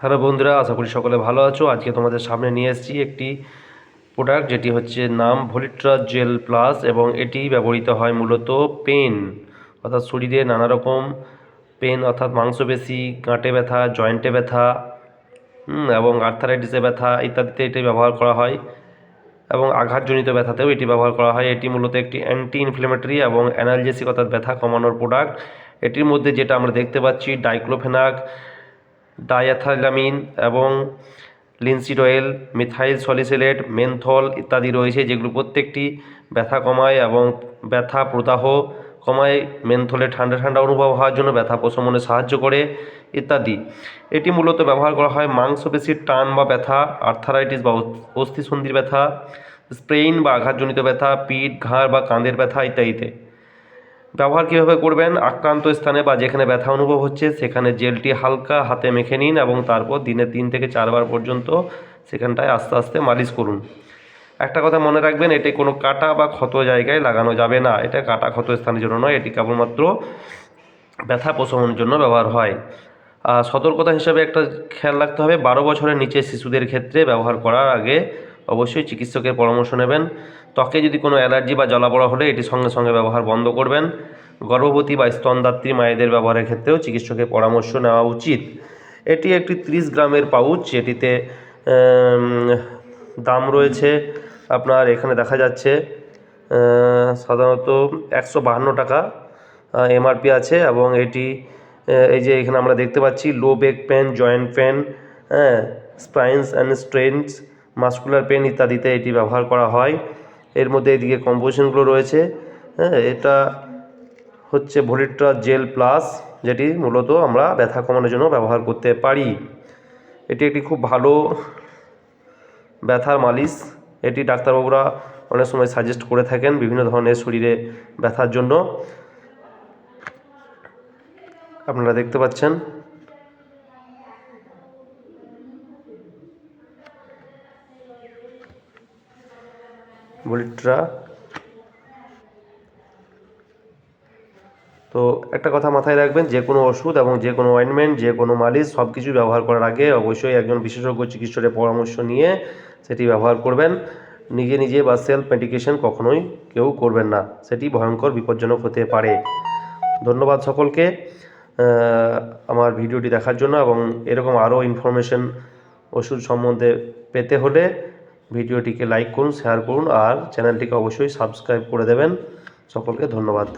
Hello বন্ধুরা, আশা করি সকলে ভালো আছো। আজকে তোমাদের সামনে নিয়ে এসেছি একটি প্রোডাক্ট যেটি হচ্ছে নাম ভলিট্রা জেল প্লাস এবং এটি ব্যবহৃত হয় মূলত পেন, অর্থাৎ শরীরে নানা রকম পেন, অর্থাৎ মাংসপেশি, গাঁটে ব্যথা, জয়েন্টে ব্যথা এবং আর্থারাইটিসে ব্যথা ইত্যাদিতে এটি ব্যবহার করা হয় এবং আঘাতজনিত ব্যথাতেও এটি ব্যবহার করা হয়। এটি মূলত একটি অ্যান্টি ইনফ্লেমেটরি এবং অ্যানালজেসিক অর্থাৎ ব্যথা কমানোর প্রোডাক্ট এটির মধ্যে যেটা আমরা দেখতে পাচ্ছি ডাইক্লোফেনাক ডায়াথাইলামিন এবং linseed oil methyl salicylate, menthol ইত্যাদি রয়েছে, যেগুলো প্রত্যেকটি ব্যথা কমায় এবং ব্যথা প্রদাহ কমায়। মেনথলে ঠান্ডা ঠান্ডা অনুভব হওয়ার জন্য ব্যথা প্রশমনে সাহায্য করে ইত্যাদি। এটি মূলত ব্যবহার করা হয় মাংসপেশির টান বা ব্যথা, আর্থারাইটিস বা অস্থিসন্ধির ব্যথা, স্প্রেইন বা আঘাতজনিত ব্যথা, পিঠ, ঘাড় বা কাঁধের ব্যথা ইত্যাদিতে। ব্যবহার কীভাবে করবেন? আক্রান্ত স্থানে বা যেখানে ব্যথা অনুভব হচ্ছে, সেখানে জেলটি হালকা হাতে মেখে নিন এবং তারপর দিনে তিন থেকে চারবার পর্যন্ত সেখানটায় আস্তে আস্তে মালিশ করুন। একটা কথা মনে রাখবেন, এটি কোনো কাটা বা ক্ষত জায়গায় লাগানো যাবে না। এটা কাটা ক্ষত স্থানের জন্য নয়, এটি কেবলমাত্র ব্যথা প্রশমনের জন্য ব্যবহার হয়। সতর্কতা হিসাবে একটা খেয়াল রাখতে হবে, বারো বছরের নিচে শিশুদের ক্ষেত্রে ব্যবহার করার আগে অবশ্যই চিকিৎসকের পরামর্শ নেবেন। ত্বকে যদি কোনো অ্যালার্জি বা জ্বালাপোড়া হলে এটি সঙ্গে সঙ্গে ব্যবহার বন্ধ করবেন। গর্ভবতী বা স্তনদাত্রী মায়েদের ব্যবহারের ক্ষেত্রেও চিকিৎসকের পরামর্শ নেওয়া উচিত। এটি একটি ত্রিশ গ্রামের পাউচ এটিতে দাম রয়েছে আপনার এখানে দেখা যাচ্ছে সাধারণত একশো বাহান্ন টাকা এমআরপি আছে এবং এটি এই যে এখানে আমরা দেখতে পাচ্ছি low back pain, joint pain হ্যাঁ sprains and strains muscular pain ইত্যাদিতে এটি ব্যবহার করা হয়। এর মধ্যে এদিকে কম্পোজিশনগুলো রয়েছে। হ্যাঁ এটা হচ্ছে ভলিট্রা জেল প্লাস, যেটি মূলত আমরা ব্যথা কমানোর জন্য ব্যবহার করতে পারি। এটি একটি খুব ভালো ব্যথার মালিশ। এটি ডাক্তারবাবুরা অনেক সময় সাজেস্ট করে থাকেন বিভিন্ন ধরনের শরীরে ব্যথার জন্য। আপনারা দেখতে পাচ্ছেন। বলিট্রা তো একটা কথা মাথায় রাখবেন, যে কোনো ওষুধ এবং যে কোনো অয়েনমেন্ট যে কোনো মালিশ সব কিছু ব্যবহার করার আগে অবশ্যই একজন বিশেষজ্ঞ চিকিৎসকের পরামর্শ নিয়ে সেটি ব্যবহার করবেন। নিজে নিজে বা সেলফ মেডিকেশন কখনোই কেউ করবেন না, সেটি ভয়ঙ্কর, বিপজ্জনক হতে পারে। ধন্যবাদ সকলকে আমার ভিডিওটি দেখার জন্য এবং এরকম আরও ইনফরমেশন ওষুধ সম্বন্ধে পেতে হলে ভিডিওটিকে লাইক করুন শেয়ার করুন আর চ্যানেলটিকে অবশ্যই সাবস্ক্রাইব করে দেবেন। সকলকে ধন্যবাদ।